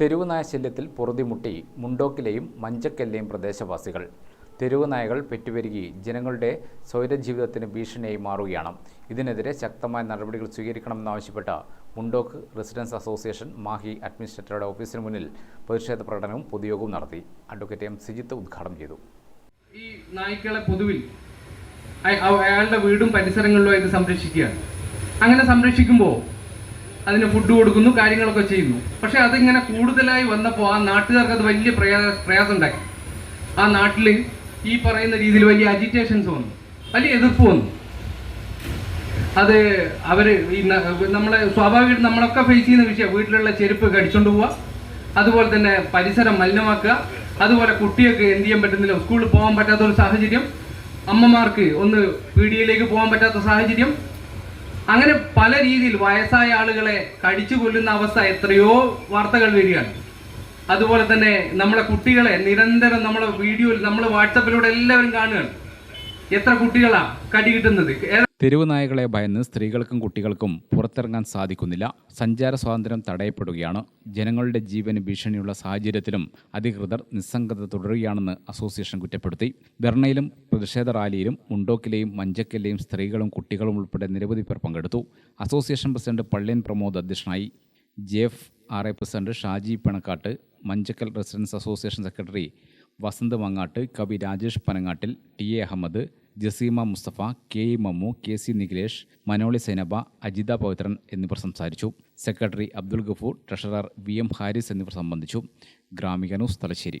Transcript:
തെരുവ് നായ ശല്യത്തിൽ പൊറുതിമുട്ടി മുണ്ടോക്കിലെയും മഞ്ചക്കല്ലെയും പ്രദേശവാസികൾ. തെരുവ് നായകൾ പെറ്റുപെരുകി ജനങ്ങളുടെ സ്വൈരജീവിതത്തിന് ഭീഷണിയായി മാറുകയാണ്. ഇതിനെതിരെ ശക്തമായ നടപടികൾ സ്വീകരിക്കണമെന്നാവശ്യപ്പെട്ട് മുണ്ടോക്ക് റെസിഡൻസ് അസോസിയേഷൻ മാഹി അഡ്മിനിസ്ട്രേറ്ററുടെ ഓഫീസിന് മുന്നിൽ പ്രതിഷേധ പ്രകടനവും പൊതുയോഗവും നടത്തി. Advocate M. സിജിത്ത് ഉദ്ഘാടനം ചെയ്തു. ഈ നായ്ക്കളെ പൊതുവിൽ അയ- അയാളുടെ വീടും പരിസരങ്ങളിലും ഇത് സംരക്ഷിക്കുകയാണ്. അങ്ങനെ സംരക്ഷിക്കുമ്പോൾ അതിന് ഫുഡ് കൊടുക്കുന്നു കാര്യങ്ങളൊക്കെ ചെയ്യുന്നു. പക്ഷെ അതിങ്ങനെ കൂടുതലായി വന്നപ്പോൾ ആ നാട്ടുകാർക്ക് അത് വലിയ പ്രയാസ പ്രയാസം ഉണ്ടാക്കി ആ നാട്ടിൽ ഈ പറയുന്ന രീതിയിൽ വലിയ അജിറ്റേഷൻസ് വന്നു. വലിയ എതിർപ്പ് വന്നു. അത് അവർ ഈ നമ്മളെ സ്വാഭാവികമായിട്ട് നമ്മളൊക്കെ ഫേസ് ചെയ്യുന്ന വിഷയം വീട്ടിലുള്ള ചെരുപ്പ് കടിച്ചോണ്ട് പോവുക അതുപോലെ തന്നെ പരിസരം മലിനമാക്കുക. അതുപോലെ കുട്ടികൾക്ക് എന്ത് ചെയ്യാൻ പറ്റുന്നില്ല സ്കൂളിൽ പോകാൻ പറ്റാത്ത ഒരു സാഹചര്യം. അമ്മമാർക്ക് ഒന്ന് പീഡിയയിലേക്ക് പോകാൻ പറ്റാത്ത സാഹചര്യം. അങ്ങനെ പല രീതിയിൽ വയസ്സായ ആളുകളെ കടിച്ചു കൊല്ലുന്ന അവസ്ഥ എത്രയോ വാർത്തകൾ വരികയാണ്. അതുപോലെ തന്നെ നമ്മളെ കുട്ടികളെ നിരന്തരം നമ്മളെ വീഡിയോയിൽ നമ്മൾ വാട്സപ്പിലൂടെ എല്ലാവരും കാണുകയാണ്. എത്ര കുട്ടികളാണ് കടി കിട്ടുന്നത്? തെരുവുനായകളെ തെരുവ് നായകളെ ഭയന്ന് സ്ത്രീകൾക്കും കുട്ടികൾക്കും പുറത്തിറങ്ങാൻ സാധിക്കുന്നില്ല. സഞ്ചാര സ്വാതന്ത്ര്യം തടയപ്പെടുകയാണ്. ജനങ്ങളുടെ ജീവന് ഭീഷണിയുള്ള സാഹചര്യത്തിലും അധികൃതർ നിസ്സംഗത തുടരുകയാണെന്ന് അസോസിയേഷൻ കുറ്റപ്പെടുത്തി. ബെർണയിലും പ്രതിഷേധ റാലിയിലും മുണ്ടോക്കിലെയും മഞ്ചക്കലിലെയും സ്ത്രീകളും കുട്ടികളും ഉൾപ്പെടെ നിരവധി പേർ പങ്കെടുത്തു. അസോസിയേഷൻ പ്രസിഡന്റ് പള്ളിയൻ പ്രമോദ് അധ്യക്ഷനായി J F R A president Shaji Pinakkattu Manjakkal residence association secretary Vasanth Mangattu കവി Rajesh Panangattil T A Ahammed Jaseema Musthafa K E Mammu K C Nikhilesh Manoli Zainaba Ajitha Pavithran എന്നിവർ സംസാരിച്ചു. Secretary Abdul Gafoor treasurer V M Haris എന്നിവർ സംബന്ധിച്ചു. Gramika news Thalassery.